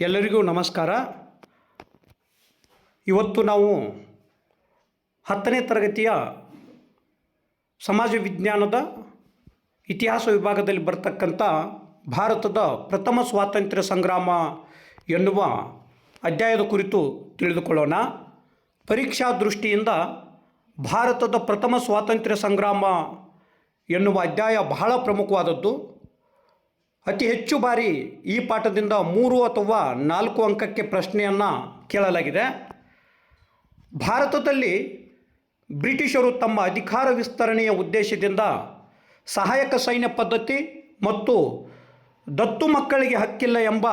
ಎಲ್ಲರಿಗೂ ನಮಸ್ಕಾರ. ಇವತ್ತು ನಾವು ಹತ್ತನೇ ತರಗತಿಯ ಸಮಾಜ ವಿಜ್ಞಾನದ ಇತಿಹಾಸ ವಿಭಾಗದಲ್ಲಿ ಬರ್ತಕ್ಕಂಥ ಭಾರತದ ಪ್ರಥಮ ಸ್ವಾತಂತ್ರ್ಯ ಸಂಗ್ರಾಮ ಎನ್ನುವ ಅಧ್ಯಾಯದ ಕುರಿತು ತಿಳಿದುಕೊಳ್ಳೋಣ. ಪರೀಕ್ಷಾ ದೃಷ್ಟಿಯಿಂದ ಭಾರತದ ಪ್ರಥಮ ಸ್ವಾತಂತ್ರ್ಯ ಸಂಗ್ರಾಮ ಎನ್ನುವ ಅಧ್ಯಾಯ ಬಹಳ ಪ್ರಮುಖವಾದದ್ದು. ಅತಿ ಹೆಚ್ಚು ಬಾರಿ ಈ ಪಾಠದಿಂದ ಮೂರು ಅಥವಾ ನಾಲ್ಕು ಅಂಕಕ್ಕೆ ಪ್ರಶ್ನೆಯನ್ನು ಕೇಳಲಾಗಿದೆ. ಭಾರತದಲ್ಲಿ ಬ್ರಿಟಿಷರು ತಮ್ಮ ಅಧಿಕಾರ ವಿಸ್ತರಣೆಯ ಉದ್ದೇಶದಿಂದ ಸಹಾಯಕ ಸೈನ್ಯ ಪದ್ಧತಿ ಮತ್ತು ದತ್ತು ಮಕ್ಕಳಿಗೆ ಹಕ್ಕಿಲ್ಲ ಎಂಬ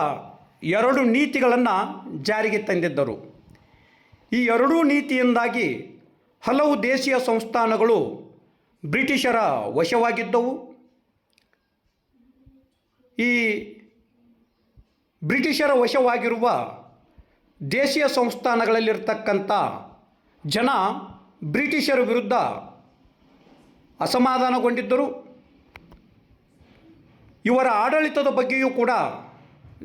ಎರಡು ನೀತಿಗಳನ್ನು ಜಾರಿಗೆ ತಂದಿದ್ದರು. ಈ ಎರಡೂ ನೀತಿಯಿಂದಾಗಿ ಹಲವು ದೇಶೀಯ ಸಂಸ್ಥಾನಗಳು ಬ್ರಿಟಿಷರ ವಶವಾಗಿದ್ದವು. ಈ ಬ್ರಿಟಿಷರ ವಶವಾಗಿರುವ ದೇಶೀಯ ಸಂಸ್ಥಾನಗಳಲ್ಲಿರ್ತಕ್ಕಂಥ ಜನ ಬ್ರಿಟಿಷರ ವಿರುದ್ಧ ಅಸಮಾಧಾನಗೊಂಡಿದ್ದರು. ಇವರ ಆಡಳಿತದ ಬಗ್ಗೆಯೂ ಕೂಡ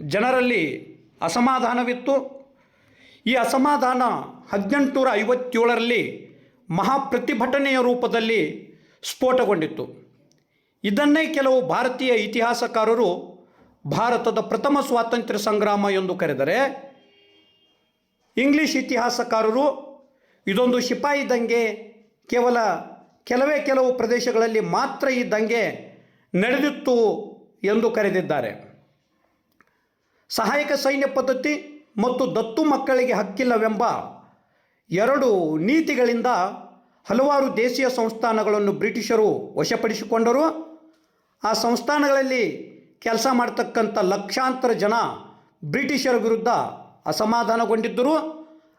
ಜನರಲ್ಲಿ ಅಸಮಾಧಾನವಿತ್ತು. ಈ ಅಸಮಾಧಾನ ಹದಿನೆಂಟುನೂರ ಐವತ್ತೇಳರಲ್ಲಿ ಮಹಾಪ್ರತಿಭಟನೆಯ ರೂಪದಲ್ಲಿ ಸ್ಫೋಟಗೊಂಡಿತ್ತು. ಇದನ್ನೇ ಕೆಲವು ಭಾರತೀಯ ಇತಿಹಾಸಕಾರರು ಭಾರತದ ಪ್ರಥಮ ಸ್ವಾತಂತ್ರ್ಯ ಸಂಗ್ರಾಮ ಎಂದು ಕರೆದರೆ ಇಂಗ್ಲಿಷ್ ಇತಿಹಾಸಕಾರರು ಇದೊಂದು ಶಿಪಾಯಿ ದಂಗೆ ಕೇವಲ ಕೆಲವೇ ಕೆಲವು ಪ್ರದೇಶಗಳಲ್ಲಿ ಮಾತ್ರ ಈ ದಂಗೆ ನಡೆದಿತ್ತು ಎಂದು ಕರೆದಿದ್ದಾರೆ. ಸಹಾಯಕ ಸೈನ್ಯ ಪದ್ಧತಿ ಮತ್ತು ದತ್ತು ಮಕ್ಕಳಿಗೆ ಹಕ್ಕಿಲ್ಲವೆಂಬ ಎರಡು ನೀತಿಗಳಿಂದ ಹಲವಾರು ದೇಶೀಯ ಸಂಸ್ಥಾನಗಳನ್ನು ಬ್ರಿಟಿಷರು ವಶಪಡಿಸಿಕೊಂಡರು. ಆ ಸಂಸ್ಥಾನಗಳಲ್ಲಿ ಕೆಲಸ ಮಾಡ್ತಕ್ಕಂಥ ಲಕ್ಷಾಂತರ ಜನ ಬ್ರಿಟಿಷರ ವಿರುದ್ಧ ಅಸಮಾಧಾನಗೊಂಡಿದ್ದರು.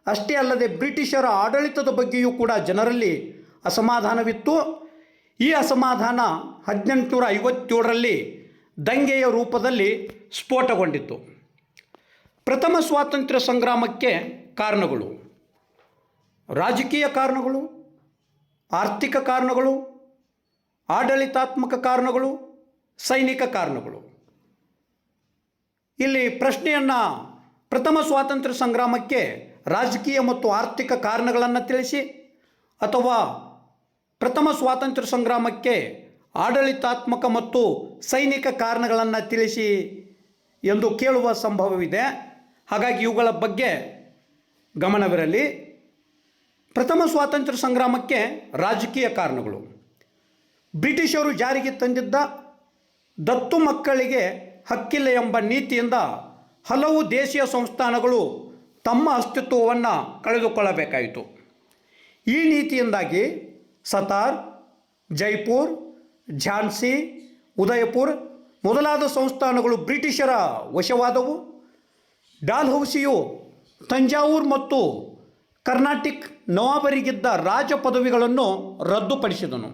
ಅಷ್ಟೇ ಅಲ್ಲದೆ ಬ್ರಿಟಿಷರ ಆಡಳಿತದ ಬಗ್ಗೆಯೂ ಕೂಡ ಜನರಲ್ಲಿ ಅಸಮಾಧಾನವಿತ್ತು. ಈ ಅಸಮಾಧಾನ ಹದಿನೆಂಟುನೂರ ಐವತ್ತೇಳರಲ್ಲಿ ದಂಗೆಯ ರೂಪದಲ್ಲಿ ಸ್ಫೋಟಗೊಂಡಿತ್ತು. ಪ್ರಥಮ ಸ್ವಾತಂತ್ರ್ಯ ಸಂಗ್ರಾಮಕ್ಕೆ ಕಾರಣಗಳು. ರಾಜಕೀಯ ಕಾರಣಗಳು. ಆರ್ಥಿಕ ಕಾರಣಗಳು, ಆಡಳಿತಾತ್ಮಕ ಕಾರಣಗಳು, ಸೈನಿಕ ಕಾರಣಗಳು. ಇಲ್ಲಿ ಪ್ರಶ್ನೆಯನ್ನು ಪ್ರಥಮ ಸ್ವಾತಂತ್ರ್ಯ ಸಂಗ್ರಾಮಕ್ಕೆ ರಾಜಕೀಯ ಮತ್ತು ಆರ್ಥಿಕ ಕಾರಣಗಳನ್ನು ತಿಳಿಸಿ, ಅಥವಾ ಪ್ರಥಮ ಸ್ವಾತಂತ್ರ್ಯ ಸಂಗ್ರಾಮಕ್ಕೆ ಆಡಳಿತಾತ್ಮಕ ಮತ್ತು ಸೈನಿಕ ಕಾರಣಗಳನ್ನು ತಿಳಿಸಿ ಎಂದು ಕೇಳುವ ಸಂಭವವಿದೆ. ಹಾಗಾಗಿ ಇವುಗಳ ಬಗ್ಗೆ ಗಮನವಿರಲಿ. ಪ್ರಥಮ ಸ್ವಾತಂತ್ರ್ಯ ಸಂಗ್ರಾಮಕ್ಕೆ ರಾಜಕೀಯ ಕಾರಣಗಳು. ಬ್ರಿಟಿಷರು ಜಾರಿಗೆ ತಂದಿದ್ದ ದತ್ತು ಮಕ್ಕಳಿಗೆ ಹಕ್ಕಿಲ್ಲ ಎಂಬ ನೀತಿಯಿಂದ ಹಲವು ದೇಶೀಯ ಸಂಸ್ಥಾನಗಳು ತಮ್ಮ ಅಸ್ತಿತ್ವವನ್ನು ಕಳೆದುಕೊಳ್ಳಬೇಕಾಯಿತು. ಈ ನೀತಿಯಿಂದಾಗಿ ಸತಾರ್, ಜೈಪುರ್, ಝಾನ್ಸಿ, ಉದಯಪುರ್ ಮೊದಲಾದ ಸಂಸ್ಥಾನಗಳು ಬ್ರಿಟಿಷರ ವಶವಾದವು. ಡಾಲ್ಹೌಸಿಯು ತಂಜಾವೂರ್ ಮತ್ತು ಕರ್ನಾಟಿಕ್ ನವಾಬರಿಗಿದ್ದ ರಾಜ ಪದವಿಗಳನ್ನು ರದ್ದುಪಡಿಸಿದನು.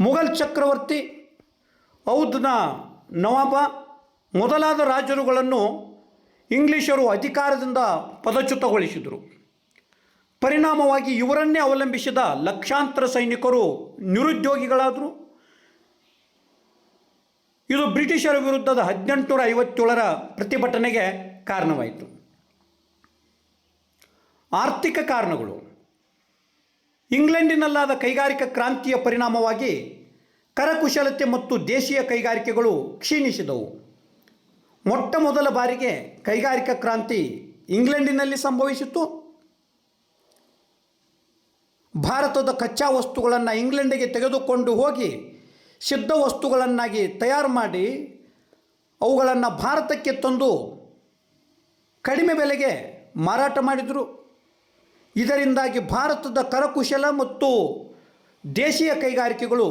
ಮುಘಲ್ ಚಕ್ರವರ್ತಿ ಔದ್ನ ನವಾಬ ಮೊದಲಾದ ರಾಜರುಗಳನ್ನು ಇಂಗ್ಲಿಷರು ಅಧಿಕಾರದಿಂದ ಪದಚ್ಯುತಗೊಳಿಸಿದರು. ಪರಿಣಾಮವಾಗಿ ಇವರನ್ನೇ ಅವಲಂಬಿಸಿದ ಲಕ್ಷಾಂತರ ಸೈನಿಕರು ನಿರುದ್ಯೋಗಿಗಳಾದರು. ಇದು ಬ್ರಿಟಿಷರ ವಿರುದ್ಧದ ಹದಿನೆಂಟುನೂರ ಐವತ್ತೇಳರ ಪ್ರತಿಭಟನೆಗೆ ಕಾರಣವಾಯಿತು. ಆರ್ಥಿಕ ಕಾರಣಗಳು. ಇಂಗ್ಲೆಂಡಿನಲ್ಲಾದ ಕೈಗಾರಿಕಾ ಕ್ರಾಂತಿಯ ಪರಿಣಾಮವಾಗಿ ಕರಕುಶಲತೆ ಮತ್ತು ದೇಶೀಯ ಕೈಗಾರಿಕೆಗಳು ಕ್ಷೀಣಿಸಿದವು. ಮೊಟ್ಟ ಮೊದಲ ಬಾರಿಗೆ ಕೈಗಾರಿಕಾ ಕ್ರಾಂತಿ ಇಂಗ್ಲೆಂಡಿನಲ್ಲಿ ಸಂಭವಿಸಿತು ಭಾರತದ ಕಚ್ಚಾ ವಸ್ತುಗಳನ್ನು ಇಂಗ್ಲೆಂಡಿಗೆ ತೆಗೆದುಕೊಂಡು ಹೋಗಿ ಸಿದ್ಧ ವಸ್ತುಗಳನ್ನಾಗಿ ತಯಾರು ಮಾಡಿ ಅವುಗಳನ್ನು ಭಾರತಕ್ಕೆ ತಂದು ಕಡಿಮೆ ಬೆಲೆಗೆ ಮಾರಾಟ ಮಾಡಿದರು. ಇದರಿಂದಾಗಿ ಭಾರತದ ಕರಕುಶಲ ಮತ್ತು ದೇಶೀಯ ಕೈಗಾರಿಕೆಗಳು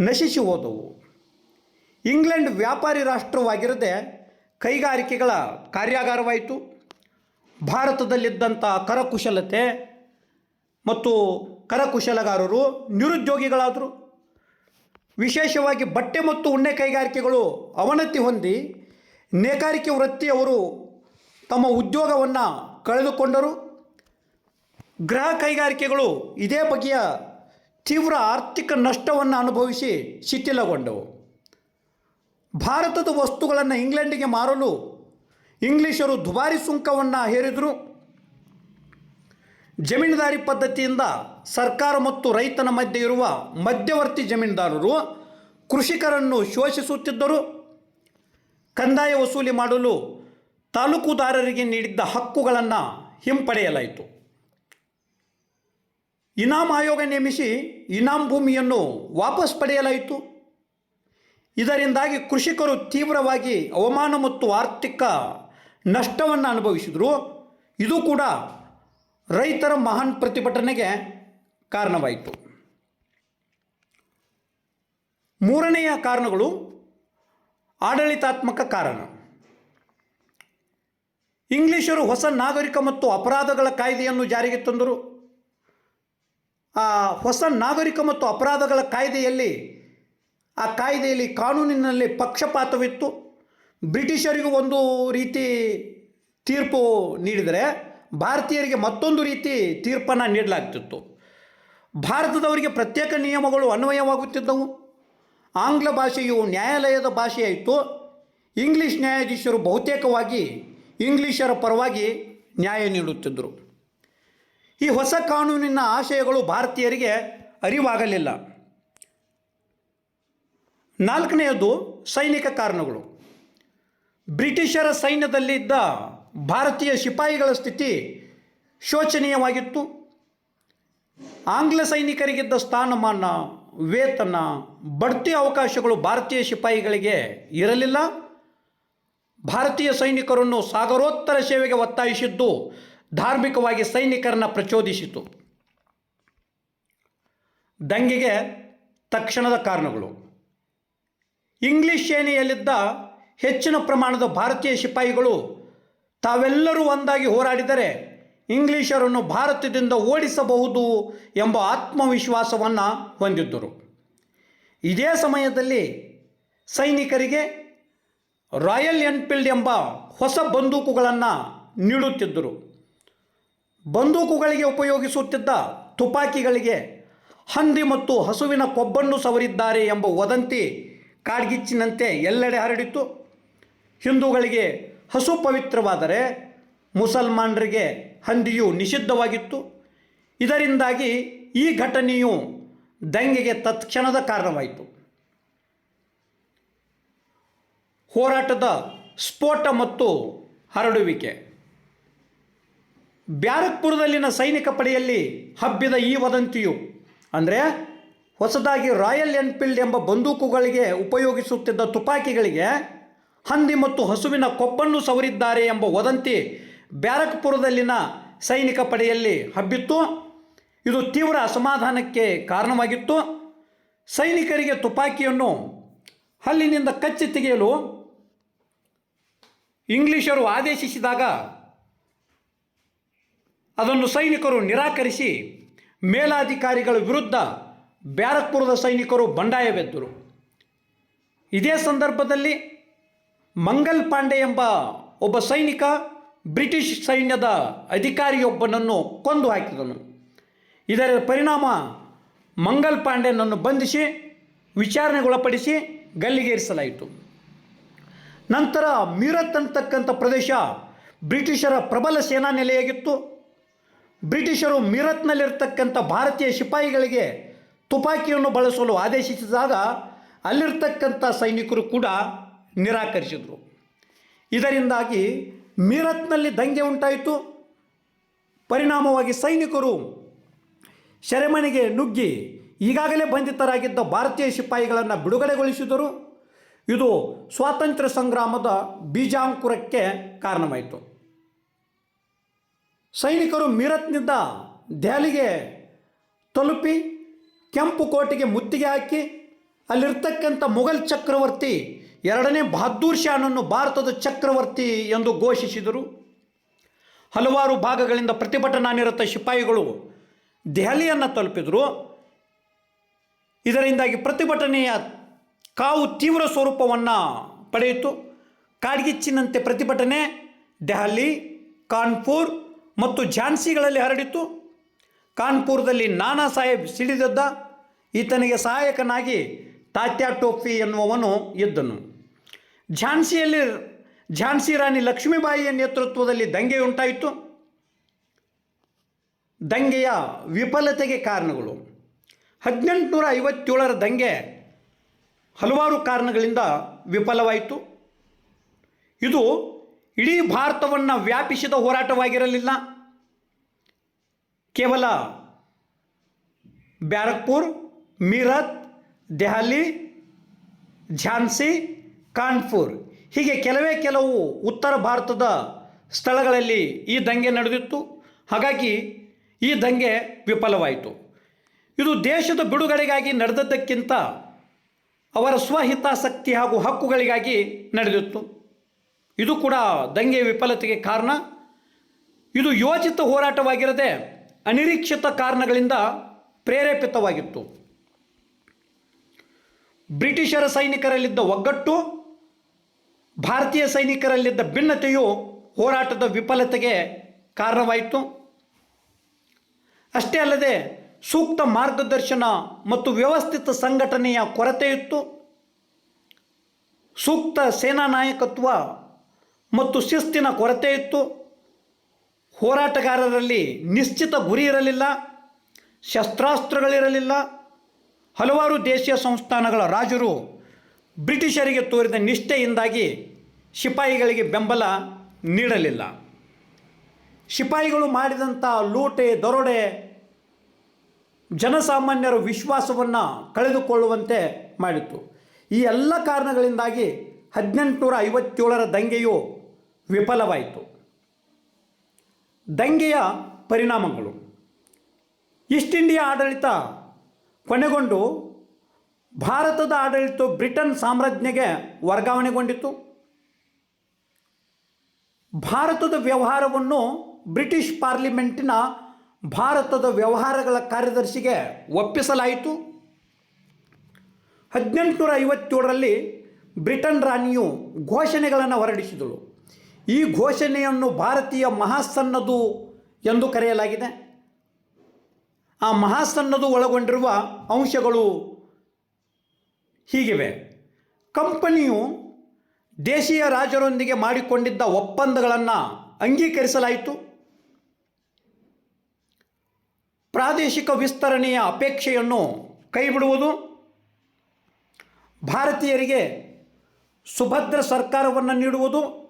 ನಶಿಸಿ ಹೋದವು. ಇಂಗ್ಲೆಂಡ್ ವ್ಯಾಪಾರಿ ರಾಷ್ಟ್ರವಾಗಿರದೆ ಕೈಗಾರಿಕೆಗಳ ಕಾರ್ಯಾಗಾರವಾಯಿತು. ಭಾರತದಲ್ಲಿದ್ದಂಥ ಕರಕುಶಲತೆ ಮತ್ತು ಕರಕುಶಲಗಾರರು ನಿರುದ್ಯೋಗಿಗಳಾದರು. ವಿಶೇಷವಾಗಿ ಬಟ್ಟೆ ಮತ್ತು ಉಣ್ಣೆ ಕೈಗಾರಿಕೆಗಳು ಅವನತಿ ಹೊಂದಿ ನೇಕಾರಿಕೆ ವೃತ್ತಿಯವರು ತಮ್ಮ ಉದ್ಯೋಗವನ್ನು ಕಳೆದುಕೊಂಡರು. ಗೃಹ ಕೈಗಾರಿಕೆಗಳು ಇದೇ ಬಗೆಯ ತೀವ್ರ ಆರ್ಥಿಕ ನಷ್ಟವನ್ನು ಅನುಭವಿಸಿ ಶಿಥಿಲಗೊಂಡವು. ಭಾರತದ ವಸ್ತುಗಳನ್ನು ಇಂಗ್ಲೆಂಡಿಗೆ ಮಾರಲು ಇಂಗ್ಲಿಷರು ದುಬಾರಿ ಸುಂಕವನ್ನು ಹೇರಿದರು. ಜಮೀನುದಾರಿ ಪದ್ಧತಿಯಿಂದ ಸರ್ಕಾರ ಮತ್ತು ರೈತನ ಮಧ್ಯೆ ಇರುವ ಮಧ್ಯವರ್ತಿ ಜಮೀನುದಾರರು ಕೃಷಿಕರನ್ನು ಶೋಷಿಸುತ್ತಿದ್ದರು. ಕಂದಾಯ ವಸೂಲಿ ಮಾಡಲು ತಾಲೂಕುದಾರರಿಗೆ ನೀಡಿದ್ದ ಹಕ್ಕುಗಳನ್ನು ಹಿಂಪಡೆಯಲಾಯಿತು. ಇನಾಮ್ ಆಯೋಗ ನೇಮಿಸಿ ಇನಾಮ್ ಭೂಮಿಯನ್ನು ವಾಪಸ್ ಪಡೆಯಲಾಯಿತು. ಇದರಿಂದಾಗಿ ಕೃಷಿಕರು ತೀವ್ರವಾಗಿ ಅವಮಾನ ಮತ್ತು ಆರ್ಥಿಕ ನಷ್ಟವನ್ನು ಅನುಭವಿಸಿದರು. ಇದು ಕೂಡ ರೈತರ ಮಹಾನ್ ಪ್ರತಿಭಟನೆಗೆ ಕಾರಣವಾಯಿತು. ಮೂರನೆಯ ಕಾರಣಗಳು ಆಡಳಿತಾತ್ಮಕ ಕಾರಣ. ಇಂಗ್ಲಿಷರು ಹೊಸ ನಾಗರಿಕ ಮತ್ತು ಅಪರಾಧಗಳ ಕಾಯ್ದೆಯನ್ನು ಜಾರಿಗೆ ತಂದರು. ಆ, ಹೊಸ ನಾಗರಿಕ ಮತ್ತು ಅಪರಾಧಗಳ ಕಾಯ್ದೆಯಲ್ಲಿ, ಆ ಕಾಯ್ದೆಯಲ್ಲಿ ಕಾನೂನಿನಲ್ಲಿ ಪಕ್ಷಪಾತವಿತ್ತು. ಬ್ರಿಟಿಷರಿಗೂ ಒಂದು ರೀತಿ ತೀರ್ಪು ನೀಡಿದರೆ ಭಾರತೀಯರಿಗೆ ಮತ್ತೊಂದು ರೀತಿ ತೀರ್ಪನ್ನು ನೀಡಲಾಗ್ತಿತ್ತು. ಭಾರತದವರಿಗೆ ಪ್ರತ್ಯೇಕ ನಿಯಮಗಳು ಅನ್ವಯವಾಗುತ್ತಿದ್ದವು. ಆಂಗ್ಲ ಭಾಷೆಯು ನ್ಯಾಯಾಲಯದ ಭಾಷೆಯಾಯಿತು. ಇಂಗ್ಲಿಷ್ ನ್ಯಾಯಾಧೀಶರು ಬಹುತೇಕವಾಗಿ ಇಂಗ್ಲಿಷರ ಪರವಾಗಿ ನ್ಯಾಯ ನೀಡುತ್ತಿದ್ದರು. ಈ ಹೊಸ ಕಾನೂನಿನ ಆಶಯಗಳು ಭಾರತೀಯರಿಗೆ ಅರಿವಾಗಲಿಲ್ಲ. ನಾಲ್ಕನೆಯದು ಸೈನಿಕ ಕಾರಣಗಳು. ಬ್ರಿಟಿಷರ ಸೈನ್ಯದಲ್ಲಿದ್ದ ಭಾರತೀಯ ಸಿಪಾಯಿಗಳ ಸ್ಥಿತಿ ಶೋಚನೀಯವಾಗಿತ್ತು. ಆಂಗ್ಲ ಸೈನಿಕರಿಗಿದ್ದ ಸ್ಥಾನಮಾನ, ವೇತನ, ಬಡ್ತಿ ಅವಕಾಶಗಳು ಭಾರತೀಯ ಸಿಪಾಯಿಗಳಿಗೆ ಇರಲಿಲ್ಲ. ಭಾರತೀಯ ಸೈನಿಕರನ್ನು ಸಾಗರೋತ್ತರ ಸೇವೆಗೆ ಒತ್ತಾಯಿಸಿದ್ದು ಧಾರ್ಮಿಕವಾಗಿ ಸೈನಿಕರನ್ನು ಪ್ರಚೋದಿಸಿತು. ದಂಗೆಗೆ ತಕ್ಷಣದ ಕಾರಣಗಳು. ಇಂಗ್ಲಿಷ್ ಸೇನೆಯಲ್ಲಿದ್ದ ಹೆಚ್ಚಿನ ಪ್ರಮಾಣದ ಭಾರತೀಯ ಸಿಪಾಯಿಗಳು ತಾವೆಲ್ಲರೂ ಒಂದಾಗಿ ಹೋರಾಡಿದರೆ ಇಂಗ್ಲಿಷರನ್ನು ಭಾರತದಿಂದ ಓಡಿಸಬಹುದು ಎಂಬ ಆತ್ಮವಿಶ್ವಾಸವನ್ನು ಹೊಂದಿದ್ದರು. ಇದೇ ಸಮಯದಲ್ಲಿ ಸೈನಿಕರಿಗೆ ರಾಯಲ್ ಎನ್ಫೀಲ್ಡ್ ಎಂಬ ಹೊಸ ಬಂದೂಕುಗಳನ್ನು ನೀಡುತ್ತಿದ್ದರು. ಬಂದೂಕುಗಳಿಗೆ ಉಪಯೋಗಿಸುತ್ತಿದ್ದ ತುಪಾಕಿಗಳಿಗೆ ಹಂದಿ ಮತ್ತು ಹಸುವಿನ ಕೊಬ್ಬನ್ನು ಸವರಿದ್ದಾರೆ ಎಂಬ ವದಂತಿ ಕಾಡ್ಗಿಚ್ಚಿನಂತೆ ಎಲ್ಲೆಡೆ ಹರಡಿತ್ತು. ಹಿಂದೂಗಳಿಗೆ ಹಸು ಪವಿತ್ರವಾದರೆ ಮುಸಲ್ಮಾನರಿಗೆ ಹಂದಿಯು ನಿಷಿದ್ಧವಾಗಿತ್ತು. ಇದರಿಂದಾಗಿ ಈ ಘಟನೆಯು ದಂಗೆಗೆ ತತ್ಕ್ಷಣದ ಕಾರಣವಾಯಿತು. ಹೋರಾಟದ ಸ್ಫೋಟ ಮತ್ತು ಹರಡುವಿಕೆ. ಬ್ಯಾರಕ್ಪುರದಲ್ಲಿನ ಸೈನಿಕ ಪಡೆಯಲ್ಲಿ ಹಬ್ಬಿದ ಈ ವದಂತಿಯು, ಅಂದರೆ ಹೊಸದಾಗಿ ರಾಯಲ್ ಎನ್ಫೀಲ್ಡ್ ಎಂಬ ಬಂದೂಕುಗಳಿಗೆ ಉಪಯೋಗಿಸುತ್ತಿದ್ದ ತುಪಾಕಿಗಳಿಗೆ ಹಂದಿ ಮತ್ತು ಹಸುವಿನ ಕೊಬ್ಬನ್ನು ಸವರಿದ್ದಾರೆ ಎಂಬ ವದಂತಿ ಬ್ಯಾರಕ್ಪುರದಲ್ಲಿನ ಸೈನಿಕ ಪಡೆಯಲ್ಲಿ ಹಬ್ಬಿತ್ತು. ಇದು ತೀವ್ರ ಅಸಮಾಧಾನಕ್ಕೆ ಕಾರಣವಾಗಿತ್ತು. ಸೈನಿಕರಿಗೆ ತುಪಾಕಿಯನ್ನು ಹಲ್ಲಿನಿಂದ ಕಚ್ಚಿ ತೆಗೆಯಲು ಇಂಗ್ಲಿಷರು ಆದೇಶಿಸಿದಾಗ ಅದನ್ನು ಸೈನಿಕರು ನಿರಾಕರಿಸಿ ಮೇಲಾಧಿಕಾರಿಗಳ ವಿರುದ್ಧ ಬ್ಯಾರಕ್ಪುರದ ಸೈನಿಕರು ಬಂಡಾಯವೆದ್ದರು ಇದೇ ಸಂದರ್ಭದಲ್ಲಿ ಮಂಗಲ್ ಪಾಂಡೆ ಎಂಬ ಒಬ್ಬ ಸೈನಿಕ ಬ್ರಿಟಿಷ್ ಸೈನ್ಯದ ಅಧಿಕಾರಿಯೊಬ್ಬನನ್ನು ಕೊಂದು ಹಾಕಿದನು. ಇದರ ಪರಿಣಾಮ ಮಂಗಲ್ ಪಾಂಡೆನನ್ನು ಬಂಧಿಸಿ ವಿಚಾರಣೆಗೊಳಪಡಿಸಿ ಗಲ್ಲಿಗೇರಿಸಲಾಯಿತು. ನಂತರ ಮೀರತ್ ಅಂತಕ್ಕಂಥ ಪ್ರದೇಶ ಬ್ರಿಟಿಷರ ಪ್ರಬಲ ಸೇನಾ ನೆಲೆಯಾಗಿತ್ತು ಬ್ರಿಟಿಷರು ಮೀರತ್ನಲ್ಲಿರ್ತಕ್ಕಂಥ ಭಾರತೀಯ ಸಿಪಾಯಿಗಳಿಗೆ ತುಪಾಕಿಯನ್ನು ಬಳಸಲು ಆದೇಶಿಸಿದಾಗ ಅಲ್ಲಿರ್ತಕ್ಕಂಥ ಸೈನಿಕರು ಕೂಡ ನಿರಾಕರಿಸಿದರು. ಇದರಿಂದಾಗಿ ಮೀರತ್ನಲ್ಲಿ ದಂಗೆ ಉಂಟಾಯಿತು. ಪರಿಣಾಮವಾಗಿ ಸೈನಿಕರು ಸೆರೆಮನೆಗೆ ನುಗ್ಗಿ ಈಗಾಗಲೇ ಬಂಧಿತರಾಗಿದ್ದ ಭಾರತೀಯ ಸಿಪಾಯಿಗಳನ್ನು ಬಿಡುಗಡೆಗೊಳಿಸಿದರು. ಇದು ಸ್ವಾತಂತ್ರ್ಯ ಸಂಗ್ರಾಮದ ಬೀಜಾಂಕುರಕ್ಕೆ ಕಾರಣವಾಯಿತು. ಸೈನಿಕರು ಮೀರತ್ನಿಂದ ದೆಹಲಿಗೆ ತಲುಪಿ ಕೆಂಪು ಕೋಟೆಗೆ ಮುತ್ತಿಗೆ ಹಾಕಿ, ಅಲ್ಲಿರ್ತಕ್ಕಂಥ ಮೊಘಲ್ ಚಕ್ರವರ್ತಿ ಎರಡನೇ ಬಹದ್ದೂರ್ ಶಾನನ್ನು ಭಾರತದ ಚಕ್ರವರ್ತಿ ಎಂದು ಘೋಷಿಸಿದರು. ಹಲವಾರು ಭಾಗಗಳಿಂದ ಪ್ರತಿಭಟನಾ ನಿರತ ಸಿಪಾಯಿಗಳು ದೆಹಲಿಯನ್ನು ತಲುಪಿದರು. ಇದರಿಂದಾಗಿ ಪ್ರತಿಭಟನೆಯ ಕಾವು ತೀವ್ರ ಸ್ವರೂಪವನ್ನು ಪಡೆಯಿತು. ಕಾಡ್ಗಿಚ್ಚಿನಂತೆ ಪ್ರತಿಭಟನೆ ದೆಹಲಿ, ಕಾನ್ಪುರ್ ಮತ್ತು ಝಾನ್ಸಿಗಳಲ್ಲಿ ಹರಡಿತು ಕಾನ್ಪುರದಲ್ಲಿ ನಾನಾ ಸಾಹೇಬ್ ಸಿಡಿದದ್ದ ಈತನಿಗೆ ಸಹಾಯಕನಾಗಿ ತಾತ್ಯಾ ಟೋಪಿ ಎನ್ನುವವನು ಇದ್ದನು. ಝಾನ್ಸಿಯಲ್ಲಿ ಝಾನ್ಸಿ ರಾಣಿ ಲಕ್ಷ್ಮೀಬಾಯಿಯ ನೇತೃತ್ವದಲ್ಲಿ ದಂಗೆ ಉಂಟಾಯಿತು. ದಂಗೆಯ ವಿಫಲತೆಗೆ ಕಾರಣಗಳು. ಹದಿನೆಂಟುನೂರ ಐವತ್ತೇಳರ ದಂಗೆ ಹಲವಾರು ಕಾರಣಗಳಿಂದ ವಿಫಲವಾಯಿತು. ಇದು ಇಡೀ ಭಾರತವನ್ನು ವ್ಯಾಪಿಸಿದ ಹೋರಾಟವಾಗಿರಲಿಲ್ಲ. ಕೇವಲ ಬ್ಯಾರಕ್ಪುರ್, ಮೀರತ್, ದೆಹಲಿ, ಝಾನ್ಸಿ, ಕಾನ್ಪುರ್. ಹೀಗೆ ಕೆಲವೇ ಕೆಲವು ಉತ್ತರ ಭಾರತದ ಸ್ಥಳಗಳಲ್ಲಿ ಈ ದಂಗೆ ನಡೆದಿತ್ತು. ಹಾಗಾಗಿ ಈ ದಂಗೆ ವಿಫಲವಾಯಿತು. ಇದು ದೇಶದ ಬಿಡುಗಡೆಗಾಗಿ ನಡೆದದ್ದಕ್ಕಿಂತ ಅವರ ಸ್ವಹಿತಾಸಕ್ತಿ ಹಾಗೂ ಹಕ್ಕುಗಳಿಗಾಗಿ ನಡೆದಿತ್ತು. ಇದು ಕೂಡ ದಂಗೆ ವಿಫಲತೆಗೆ ಕಾರಣ. ಇದು ಯೋಜಿತ ಹೋರಾಟವಾಗಿರದೆ ಅನಿರೀಕ್ಷಿತ ಕಾರಣಗಳಿಂದ ಪ್ರೇರೇಪಿತವಾಗಿತ್ತು. ಬ್ರಿಟಿಷರ ಸೈನಿಕರಲ್ಲಿದ್ದ ಒಗ್ಗಟ್ಟು, ಭಾರತೀಯ ಸೈನಿಕರಲ್ಲಿದ್ದ ಭಿನ್ನತೆಯು ಹೋರಾಟದ ವಿಫಲತೆಗೆ ಕಾರಣವಾಯಿತು. ಅಷ್ಟೇ ಅಲ್ಲದೆ ಸೂಕ್ತ ಮಾರ್ಗದರ್ಶನ ಮತ್ತು ವ್ಯವಸ್ಥಿತ ಸಂಘಟನೆಯ ಕೊರತೆಯಿತ್ತು. ಸೂಕ್ತ ಸೇನಾ ನಾಯಕತ್ವ ಮತ್ತು ಶಿಸ್ತಿನ ಕೊರತೆ ಇತ್ತು. ಹೋರಾಟಗಾರರಲ್ಲಿ ನಿಶ್ಚಿತ ಗುರಿ ಇರಲಿಲ್ಲ. ಶಸ್ತ್ರಾಸ್ತ್ರಗಳಿರಲಿಲ್ಲ. ಹಲವಾರು ದೇಶೀಯ ಸಂಸ್ಥಾನಗಳ ರಾಜರು ಬ್ರಿಟಿಷರಿಗೆ ತೋರಿದ ನಿಷ್ಠೆಯಿಂದಾಗಿ ಶಿಪಾಯಿಗಳಿಗೆ ಬೆಂಬಲ ನೀಡಲಿಲ್ಲ. ಶಿಪಾಯಿಗಳು ಮಾಡಿದಂಥ ಲೂಟೆ, ದರೋಡೆ ಜನಸಾಮಾನ್ಯರ ವಿಶ್ವಾಸವನ್ನು ಕಳೆದುಕೊಳ್ಳುವಂತೆ ಮಾಡಿತು ಈ ಎಲ್ಲ ಕಾರಣಗಳಿಂದಾಗಿ ಹದಿನೆಂಟುನೂರ ಐವತ್ತೇಳರ ದಂಗೆಯು ವಿಫಲವಾಯಿತು. ದಂಗೆಯ ಪರಿಣಾಮಗಳು. ಈಸ್ಟ್ ಇಂಡಿಯಾ ಆಡಳಿತ ಕೊನೆಗೊಂಡು ಭಾರತದ ಆಡಳಿತ ಬ್ರಿಟನ್ ಸಾಮ್ರಾಜ್ಞೆಗೆ ವರ್ಗಾವಣೆಗೊಂಡಿತು. ಭಾರತದ ವ್ಯವಹಾರವನ್ನು ಬ್ರಿಟಿಷ್ ಪಾರ್ಲಿಮೆಂಟಿನ ಭಾರತದ ವ್ಯವಹಾರಗಳ ಕಾರ್ಯದರ್ಶಿಗೆ ಒಪ್ಪಿಸಲಾಯಿತು. ಹದಿನೆಂಟುನೂರ ಐವತ್ತೇಳರಲ್ಲಿ ಬ್ರಿಟನ್ ರಾಣಿಯು ಘೋಷಣೆಗಳನ್ನು ಹೊರಡಿಸಿದಳು. ಈ ಘೋಷಣೆಯನ್ನು ಭಾರತೀಯ ಮಹಾಸನ್ನದು ಎಂದು ಕರೆಯಲಾಗಿದೆ. ಆ ಮಹಾಸನ್ನದು ಒಳಗೊಂಡಿರುವ ಅಂಶಗಳು ಹೀಗಿವೆ. ಕಂಪನಿಯು ದೇಶೀಯ ರಾಜರೊಂದಿಗೆ ಮಾಡಿಕೊಂಡಿದ್ದ ಒಪ್ಪಂದಗಳನ್ನು ಅಂಗೀಕರಿಸಲಾಯಿತು. ಪ್ರಾದೇಶಿಕ ವಿಸ್ತರಣೆಯ ಅಪೇಕ್ಷೆಯನ್ನು ಕೈಬಿಡುವುದು. ಭಾರತೀಯರಿಗೆ ಸುಭದ್ರ ಸರ್ಕಾರವನ್ನು ನೀಡುವುದು.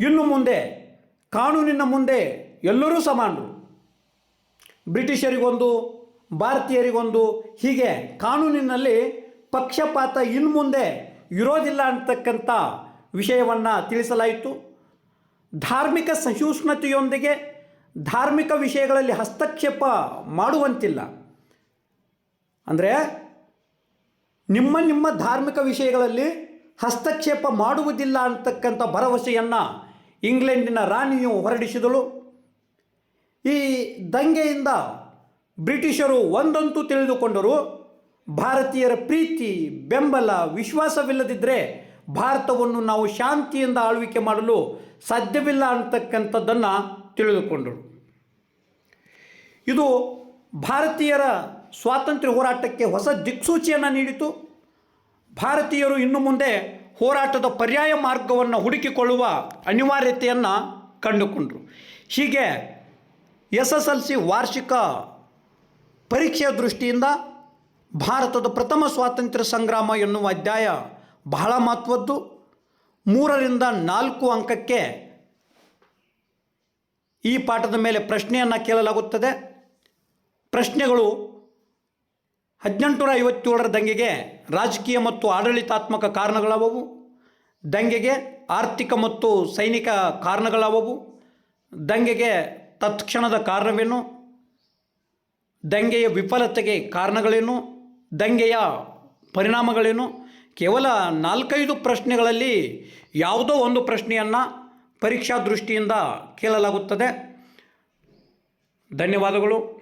ಇನ್ನು ಮುಂದೆ, ಕಾನೂನಿನ ಮುಂದೆ ಎಲ್ಲರೂ ಸಮಾನರು. ಬ್ರಿಟಿಷರಿಗೊಂದು, ಭಾರತೀಯರಿಗೊಂದು, ಹೀಗೆ ಕಾನೂನಿನಲ್ಲಿ ಪಕ್ಷಪಾತ ಇನ್ನು ಮುಂದೆ ಇರೋದಿಲ್ಲ ಅಂತಕ್ಕಂಥ ವಿಷಯವನ್ನು ತಿಳಿಸಲಾಯಿತು. ಧಾರ್ಮಿಕ ಸಹಿಷ್ಣುತೆಯೊಂದಿಗೆ ಧಾರ್ಮಿಕ ವಿಷಯಗಳಲ್ಲಿ ಹಸ್ತಕ್ಷೇಪ ಮಾಡುವಂತಿಲ್ಲ. ಅಂದರೆ, ನಿಮ್ಮ ನಿಮ್ಮ ಧಾರ್ಮಿಕ ವಿಷಯಗಳಲ್ಲಿ ಹಸ್ತಕ್ಷೇಪ ಮಾಡುವುದಿಲ್ಲ ಅಂತಕ್ಕಂಥ ಭರವಸೆಯನ್ನು ಇಂಗ್ಲೆಂಡಿನ ರಾಣಿಯು ಹೊರಡಿಸಿದಳು. ಈ ದಂಗೆಯಿಂದ ಬ್ರಿಟಿಷರು ಒಂದಂತೂ ತಿಳಿದುಕೊಂಡರು. ಭಾರತೀಯರ ಪ್ರೀತಿ, ಬೆಂಬಲ ವಿಶ್ವಾಸವಿಲ್ಲದಿದ್ದರೆ ಭಾರತವನ್ನು ನಾವು ಶಾಂತಿಯಿಂದ ಆಳ್ವಿಕೆ ಮಾಡಲು ಸಾಧ್ಯವಿಲ್ಲ ಅಂತಕ್ಕಂಥದ್ದನ್ನು ತಿಳಿದುಕೊಂಡರು. ಇದು ಭಾರತೀಯರ ಸ್ವಾತಂತ್ರ್ಯ ಹೋರಾಟಕ್ಕೆ ಹೊಸ ದಿಕ್ಸೂಚಿಯನ್ನು ನೀಡಿತು. ಭಾರತೀಯರು ಇನ್ನು ಮುಂದೆ ಹೋರಾಟದ ಪರ್ಯಾಯ ಮಾರ್ಗವನ್ನು ಹುಡುಕಿಕೊಳ್ಳುವ ಅನಿವಾರ್ಯತೆಯನ್ನು ಕಂಡುಕೊಂಡರು. ಹೀಗೆ ಎಸ್ ಎಸ್ ಎಲ್ ಸಿ ವಾರ್ಷಿಕ ಪರೀಕ್ಷೆಯ ದೃಷ್ಟಿಯಿಂದ ಭಾರತದ ಪ್ರಥಮ ಸ್ವಾತಂತ್ರ್ಯ ಸಂಗ್ರಾಮ ಎನ್ನುವ ಅಧ್ಯಾಯ ಬಹಳ ಮಹತ್ವದ್ದು. ಮೂರರಿಂದ ನಾಲ್ಕು ಅಂಕಕ್ಕೆ ಈ ಪಾಠದ ಮೇಲೆ ಪ್ರಶ್ನೆಯನ್ನು ಕೇಳಲಾಗುತ್ತದೆ. ಪ್ರಶ್ನೆಗಳು ಹದಿನೆಂಟುನೂರ ಐವತ್ತೇಳರ ದಂಗೆಗೆ ರಾಜಕೀಯ ಮತ್ತು ಆಡಳಿತಾತ್ಮಕ ಕಾರಣಗಳಾವವು. ದಂಗೆಗೆ ಆರ್ಥಿಕ ಮತ್ತು ಸೈನಿಕ ಕಾರಣಗಳಾವವು. ದಂಗೆಗೆ ತತ್ಕ್ಷಣದ ಕಾರಣವೇನು. ದಂಗೆಯ ವಿಫಲತೆಗೆ ಕಾರಣಗಳೇನು. ದಂಗೆಯ ಪರಿಣಾಮಗಳೇನು. ಕೇವಲ ನಾಲ್ಕೈದು ಪ್ರಶ್ನೆಗಳಲ್ಲಿ ಯಾವುದೋ ಒಂದು ಪ್ರಶ್ನೆಯನ್ನು ಪರೀಕ್ಷಾ ದೃಷ್ಟಿಯಿಂದ ಕೇಳಲಾಗುತ್ತದೆ. ಧನ್ಯವಾದಗಳು.